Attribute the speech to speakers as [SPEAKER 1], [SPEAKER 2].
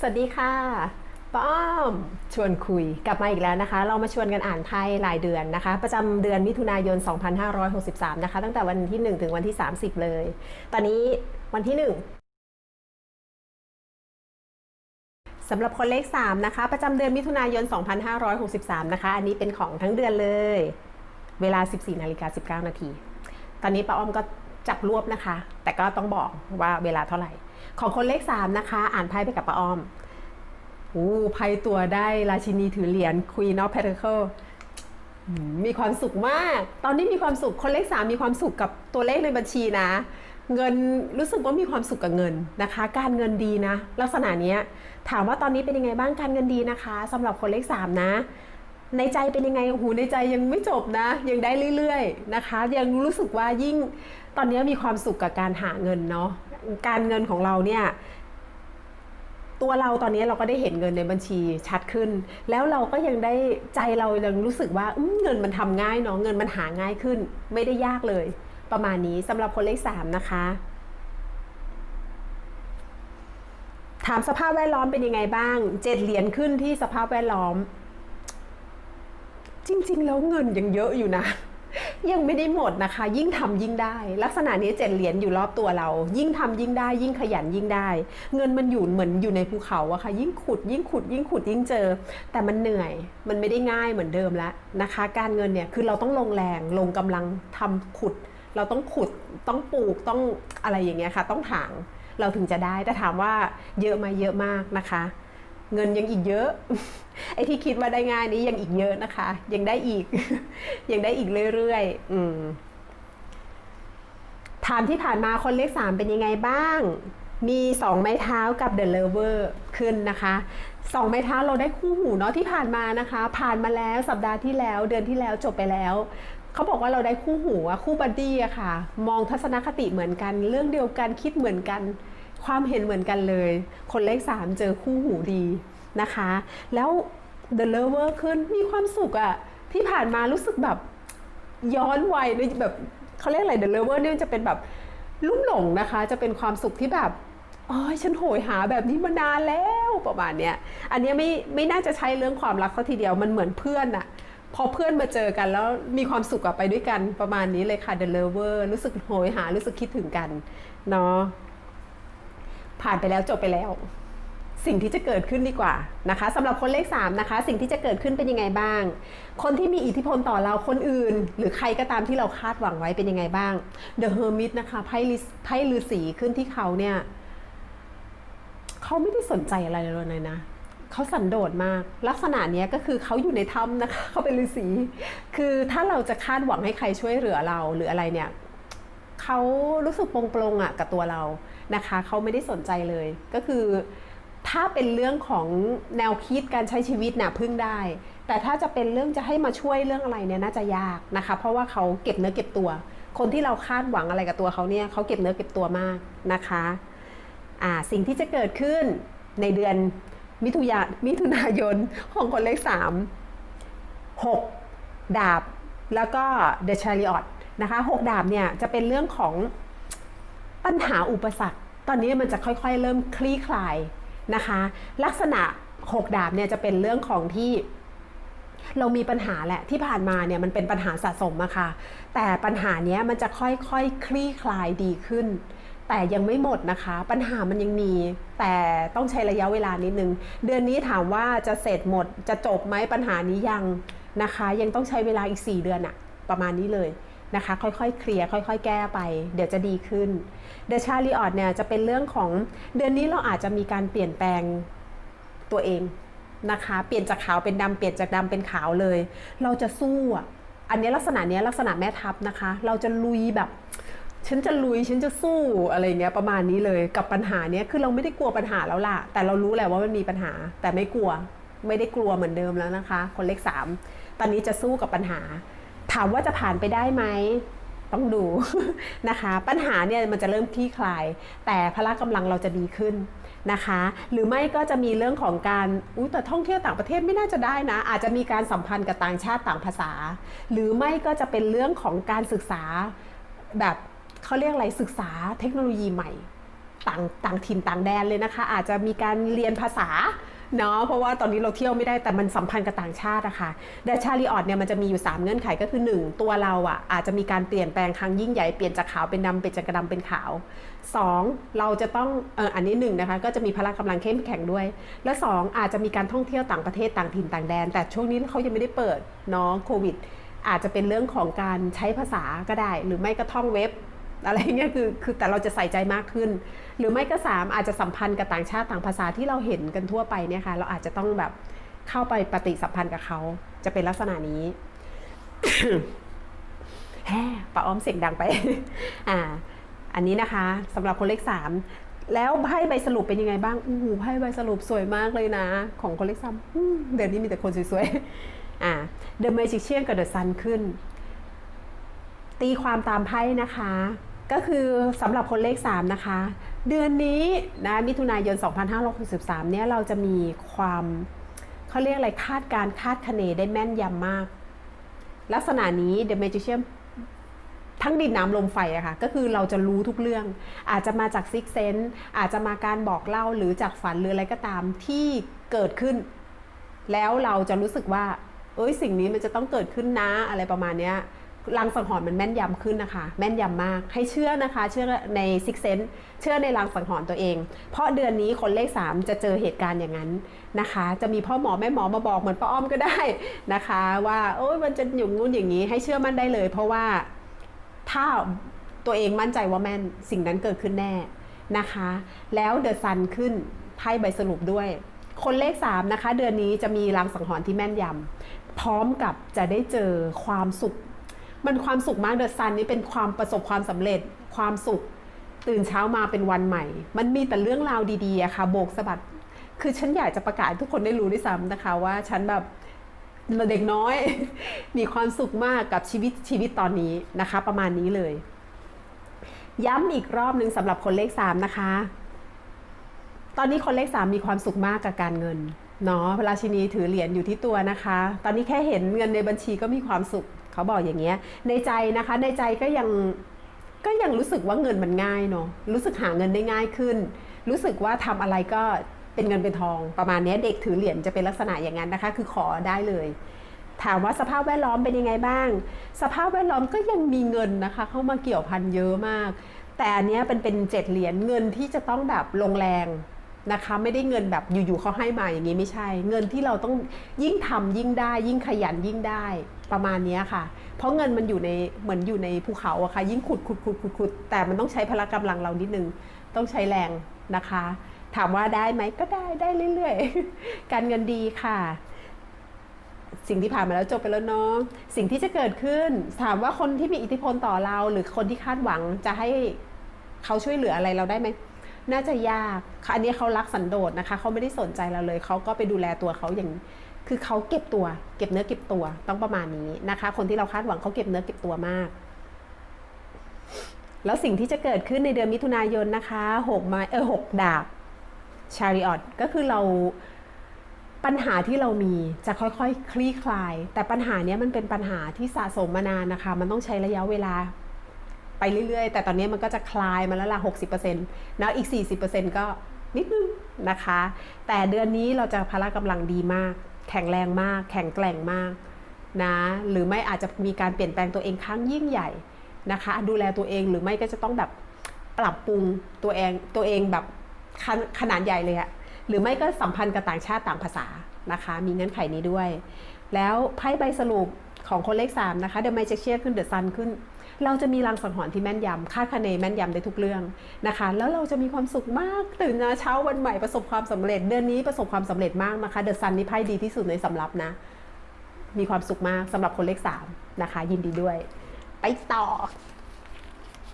[SPEAKER 1] สวัสดีค่ะ ป้อมชวนคุยกลับมาอีกแล้วนะคะ เรามาชวนกันอ่านไพ่รายเดือนนะคะ ประจำเดือนมิถุนายน 2563 นะคะ ตั้งแต่วันที่ 1 ถึงวันที่ 30 เลย ตอนนี้วันที่ 1สำหรับคนเลข 3 นะคะ ประจำเดือนมิถุนายน 2563 นะคะ อันนี้เป็นของทั้งเดือนเลย เวลา 14นาฬิกา19นาที อนนี้ป้าอ้อมก็จับรวบนะคะ แต่ก็ต้องบอกว่าเวลาเท่าไหร่ ของคนเลข3นะคะ อ่านไพ่ไปกับป้าอ้อมอู้ไพ่ตัวได้ราชินีถือเหรียญ Queen of Pentacles อืมมีความสุขมาก ตอนนี้มีความสุข คนเลขสามมีความสุขกับตัวเลขในบัญชีนะ เงินรู้สึกว่ามีความสุขกับเงินนะคะ การเงินดีนะ ลักษณะนี้ถามว่าตอนนี้เป็นยังไงบ้าง การเงินดีนะคะสำหรับคนเลขสามนะ ในใจเป็นยังไงโอ้โหในใจยังไม่จบนะ ยังได้เรื่อยๆนะคะ ยังรู้สึกว่ายิ่งตอนนี้มีความสุขกับการหาเงินเนาะการเงินของเราเนี่ยตัวเราตอนนี้เราก็ได้เห็นเงินในบัญชีชัดขึ้น แล้วเราก็ยังได้ใจเรายังรู้สึกว่าเงินมันทำง่ายเนาะเงินมันหาง่ายขึ้น ไม่ได้ยากเลย ประมาณนี้สำหรับคนเลขสามนะคะ ถามสภาพแวดล้อมเป็นยังไงบ้างเจ็ดเหรียญขึ้นที่สภาพแวดล้อม จริง ๆ แล้วเงินยังเยอะอยู่นะ ยังไม่ได้หมดนะคะ ยิ่งทำยิ่งได้ ลักษณะนี้เจ็ดเหรียญอยู่รอบตัวเรา ยิ่งทำยิ่งได้ ยิ่งขยันยิ่งได้ เงินมันอยู่เหมือนอยู่ในภูเขาอะค่ะ ยิ่งขุด ยิ่งขุด ยิ่งขุดยิ่งเจอ แต่มันเหนื่อย มันไม่ได้ง่ายเหมือนเดิมแล้วนะคะ การเงินเนี่ยคือเราต้องลงแรงลงกำลังทำขุด เราต้องขุดต้องปลูกต้องอะไรอย่างเงี้ยค่ะ ต้องถางเราถึงจะได้แต่ถามว่าเยอะไหมาเยอะมากนะคะ เงินยังอีกเยอะ ไอ้ที่คิดว่าได้ง่ายนี้ยังอีกเยอะนะคะ ยังได้อีก ยังได้อีกเรื่อยๆอืมถามที่ผ่านมาคนเลขสามเป็นยังไงบ้าง มีสองไม้เท้ากับ The Lover ขึ้นนะคะสองไม้เท้าเราได้คู่หูเนาะที่ผ่านมานะคะ ผ่านมาแล้วสัปดาห์ที่แล้ว เดือนที่แล้วจบไปแล้วเขาบอกว่าเราได้คู่หูอะคู่บัดดี้อะค่ะ มองทัศนคติเหมือนกัน เรื่องเดียวกันคิดเหมือนกัน ความเห็นเหมือนกันเลย คนเลขสามเจอคู่หูดีนะคะ แล้ว The Lover ขึ้นมีความสุขอะที่ผ่านมารู้สึกแบบย้อนวัยแบบเขาเรียกอะไร The Lover เนี่ยจะเป็นแบบลุ่มหลงนะคะ จะเป็นความสุขที่แบบอ๋อฉันโหยหาแบบนี้มานานแล้วประมาณเนี้ยอันเนี้ยไม่ไม่น่าจะใช้เรื่องความรักซะทีเดียวมันเหมือนเพื่อนอะพอเพื่อนมาเจอกันแล้วมีความสุขอะไปด้วยกันประมาณนี้เลยค่ะ The Lover รู้สึกโหยหารู้สึกคิดถึงกันเนาะ ผ่านไปแล้วจบไปแล้ว สิ่งที่จะเกิดขึ้นดีกว่านะคะสำหรับคนเลข3นะคะสิ่งที่จะเกิดขึ้นเป็นยังไงบ้าง คนที่มีอิทธิพลต่อเราคนอื่น หรือใครก็ตามที่เราคาดหวังไว้เป็นยังไงบ้าง The Hermit นะคะไพ่ไพ่ฤาษีขึ้นที่เขาเนี่ยเขาไม่ได้สนใจอะไรเลยนะเขาสันโดษมาก ลักษณะเนี้ยก็คือเขาอยู่ในถ้ำนะคะเขาเป็นฤาษี คือถ้าเราจะคาดหวังให้ใครช่วยเหลือเราหรืออะไรเนี่ย เขารู้สึกปลงๆอะกับตัวเรานะคะเขาไม่ได้สนใจเลย ก็คือ ถ้าเป็นเรื่องของแนวคิดการใช้ชีวิตน่ะพึ่งได้ แต่ถ้าจะเป็นเรื่องจะให้มาช่วยเรื่องอะไรเนี่ยน่าจะยากนะคะ เพราะว่าเขาเก็บเนื้อเก็บตัว คนที่เราคาดหวังอะไรกับตัวเขาเนี่ยเขาเก็บเนื้อเก็บตัวมากนะคะอ่าสิ่งที่จะเกิดขึ้นในเดือนมิถุยามิถุนายนของคนเลขสาม6ดาบ แล้วก็ The Chariot นะคะ6ดาบเนี่ยจะเป็นเรื่องของปัญหาอุปสรรค ตอนนี้มันจะค่อยๆ เริ่มคลี่คลายนะคะ ลักษณะ6ดาบเนี่ยจะเป็นเรื่องของที่เรามีปัญหาแหละที่ผ่านมาเนี่ยมันเป็นปัญหาสะสมอะค่ะ แต่ปัญหาเนี้ยมันจะค่อยๆคคลี่คลายดีขึ้น แต่ยังไม่หมดนะคะ ปัญหามันยังมี แต่ต้องใช้ระยะเวลานิดนึง เดือนนี้ถามว่าจะเสร็จหมดจะจบไหมปัญหานี้ยังนะคะ ยังต้องใช้เวลาอีก 4 เดือนอะประมาณนี้เลย นะคะ ค่อยๆ เคลียร์ค่อย ๆ แก้ไป เดี๋ยวจะดีขึ้นเดชาลีออดเนี่ยจะเป็นเรื่องของเดือนนี้เราอาจจะมีการเปลี่ยนแปลงตัวเองนะคะ เปลี่ยนจากขาวเป็นดำเปลี่ยนจากดำเป็นขาวเลย เราจะสู้อะอันนี้ลักษณะนี้ลักษณะแม่ทัพนะคะ เราจะลุยแบบฉันจะลุยฉันจะสู้อะไรเงี้ยประมาณนี้เลยกับปัญหาเนี้ยคือเราไม่ได้กลัวปัญหาแล้วล่ะ แต่เรารู้แหละว่ามันมีปัญหา แต่ไม่กลัวไม่ได้กลัวเหมือนเดิมแล้วนะคะ คนเลขสามตอนนี้จะสู้กับปัญหา ถามว่าจะผ่านไปได้ไหมต้องดูนะคะ ปัญหาเนี่ยมันจะเริ่มคลี่คลาย แต่พละกำลังเราจะดีขึ้นนะคะ หรือไม่ก็จะมีเรื่องของการอุ้ยแต่ท่องเที่ยวต่างประเทศไม่น่าจะได้นะ อาจจะมีการสัมพันธ์กับต่างชาติต่างภาษา หรือไม่ก็จะเป็นเรื่องของการศึกษาแบบเขาเรียกอะไรศึกษาเทคโนโลยีใหม่ ต่างต่างถิ่นต่างแดนเลยนะคะ อาจจะมีการเรียนภาษา เนาะเพราะว่าตอนนี้เราเที่ยวไม่ได้แต่มันสัมพันธ์กับต่างชาติอะค่ะแต่ชาลีออดเนี่ยมันจะมีอยู่ 3 เงื่อนไขก็คือ 1 ตัวเราอะอาจจะมีการเปลี่ยนแปลงครั้งยิ่งใหญ่เปลี่ยนจากขาวเป็นดำเป็นจากดำเป็นขาว 2. เราจะต้องเอออันนี้หนึ่งนะคะก็จะมีพละกำลังเข้มแข็งด้วย และ 2 อาจจะมีการท่องเที่ยวต่างประเทศต่างถิ่นต่างแดน แต่ช่วงนี้เขายังไม่ได้เปิดเนาะโควิด อาจจะเป็นเรื่องของการใช้ภาษาก็ได้ หรือไม่ก็ท่องเว็บ อะไรเงี้ยคือคือแต่เราจะใส่ใจมากขึ้น หรือไม่ก็สามอาจจะสัมพันธ์กับต่างชาติต่างภาษาที่เราเห็นกันทั่วไปเนี่ยค่ะ เราอาจจะต้องแบบเข้าไปปฏิสัมพันธ์กับเขาจะเป็นลักษณะนี้แฮ่ป้าอ้อมเสียงดังไป อ่า อันนี้นะคะสำหรับคนเลขสามแล้วไพ่ใบสรุปเป็นยังไงบ้างอู้หูไพ่ใบสรุปสวยมากเลยนะ ของคนเลขสามเดือนนี้มีแต่คนสวยๆอ่า The Magician กับ The Sun ขึ้น ตีความตามไพ่นะคะ ก็คือสำหรับคนเลข 3 นะคะ เดือนนี้นะมิถุนายน 2563 เนี่ยเราจะมีความเขาเรียกอะไรคาดการคาดคะเนได้แม่นยำมาก ลักษณะนี้ The Magician ทั้งดินน้ำลมไฟอะค่ะ ก็คือเราจะรู้ทุกเรื่อง อาจจะมาจากซิกเซนอาจจะมาการบอกเล่าหรือจากฝันหรืออะไรก็ตามที่เกิดขึ้น แล้วเราจะรู้สึกว่า เอ้ยสิ่งนี้มันจะต้องเกิดขึ้นนะอะไรประมาณเนี้ย ลังสังหรณ์มันแม่นยำขึ้นนะคะ แม่นยำมากให้เชื่อนะคะ เชื่อในซิกเซนเชื่อในลังสังหรณ์ตัวเอง เพราะเดือนนี้คนเลข 3 จะเจอเหตุการณ์อย่างนั้นนะคะ จะมีพ่อหมอแม่หมอมาบอกเหมือนป้าอ้อมก็ได้นะคะ ว่าโอ้ยมันจะอย่างงู้นอย่างนี้ให้เชื่อมั่นได้เลย เพราะว่าถ้าตัวเองมั่นใจว่าแม่นสิ่งนั้นเกิดขึ้นแน่นะคะ แล้วเดอะซันขึ้นไพ่ใบสรุปด้วย คนเลข 3 นะคะ เดือนนี้จะมีรางสังหรณ์ที่แม่นยำพร้อมกับจะได้เจอความสุข มันความสุขมากเดอะซันนี่เป็นความประสบความสำเร็จความสุขตื่นเช้ามาเป็นวันใหม่ มันมีแต่เรื่องราวดีๆอะค่ะ โบกสะบัด คือฉันอยากจะประกาศให้ทุกคนได้รู้ด้วยซ้ำนะคะ ว่าฉันแบบเด็กน้อย มีความสุขมากกับชีวิตชีวิตตอนนี้นะคะ ประมาณนี้เลย ย้ำอีกรอบหนึ่งสำหรับคนเลข3นะคะ ตอนนี้คนเลข3มีความสุขมากกับการเงินเนาะราชินีถือเหรียญอยู่ที่ตัวนะคะ ตอนนี้แค่เห็นเงินในบัญชีก็มีความสุข เขาบอกอย่างเงี้ย ในใจนะคะ ในใจก็ยังก็ยังรู้สึกว่าเงินมันง่ายเนาะรู้สึกหาเงินได้ง่ายขึ้น รู้สึกว่าทำอะไรก็เป็นเงินเป็นทอง ประมาณนี้เด็กถือเหรียญจะเป็นลักษณะอย่างนั้นนะคะ คือขอได้เลย ถามว่าสภาพแวดล้อมเป็นยังไงบ้าง สภาพแวดล้อมก็ยังมีเงินนะคะ เข้ามาเกี่ยวพันเยอะมาก แต่อันนี้เป็นเป็นเจ็ดเหรียญเงินที่จะต้องแบบลงแรงนะคะไม่ได้เงินแบบอยู่ๆเขาให้มาอย่างนี้ไม่ใช่ เงินที่เราต้องยิ่งทำยิ่งได้ ยิ่งขยันยิ่งได้ ประมาณนี้ค่ะ เพราะเงินมันอยู่ในเหมือนอยู่ในภูเขาอะค่ะ ยิ่งขุดขุดขุดขุดขุดแต่มันต้องใช้พละกำลังเรานิดนึง ต้องใช้แรงนะคะ ถามว่าได้ไหมก็ได้ได้เรื่อยๆ การเงินดีค่ะ สิ่งที่ผ่านมาแล้วจบไปแล้วเนาะสิ่งที่จะเกิดขึ้น ถามว่าคนที่มีอิทธิพลต่อเรา หรือคนที่คาดหวังจะให้เขาช่วยเหลืออะไรเราได้ไหมน่าจะยาก อันนี้เขารักสันโดษนะคะ เขาไม่ได้สนใจเราเลย เขาก็ไปดูแลตัวเขาอย่าง คือเขาเก็บตัว เก็บเนื้อเก็บตัวต้องประมาณนี้นะคะ คนที่เราคาดหวังเขาเก็บเนื้อเก็บตัวมาก แล้วสิ่งที่จะเกิดขึ้นในเดือนมิถุนายนนะคะหกไม้เออหกดาบชาริออตก็คือเราปัญหาที่เรามีจะค่อยๆคคลี่คลาย แต่ปัญหาเนี้ยมันเป็นปัญหาที่สะสมมานานนะคะ มันต้องใช้ระยะเวลาไปเรื่อยๆ แต่ตอนนี้มันก็จะคลายมาแล้วละ60%แล้วอีก 40%ก็นิดนึงนะคะ แต่เดือนนี้เราจะพละกำลังดีมาก แข็งแรงมาก แข็งแกร่งมากนะหรือไม่อาจจะมีการเปลี่ยนแปลงตัวเองครั้งยิ่งใหญ่นะคะดูแลตัวเองหรือไม่ก็จะต้องแบบปรับปรุงตัวเองตัวเองแบบขนขนาดใหญ่เลยอะหรือไม่ก็สัมพันธ์กับต่างชาติต่างภาษานะคะ มีเงื่อนไขนี้ด้วย แล้วไพ่ใบสรุป ของคนเลข 3 นะคะเดอะไมเจเชียขึ้นเดอะซันขึ้น เราจะมีรางสังหรณ์ที่แม่นยำคาดคะเนแม่นยำได้ทุกเรื่องนะคะ แล้วเราจะมีความสุขมากตื่นมาเช้าวันใหม่ประสบความสำเร็จ เดือนนี้ประสบความสำเร็จมากนะคะเดอะซันนี่ไพ่ดีที่สุดในสำรับนะ มีความสุขมากสำหรับคนเลข3นะคะ ยินดีด้วย ไปต่อ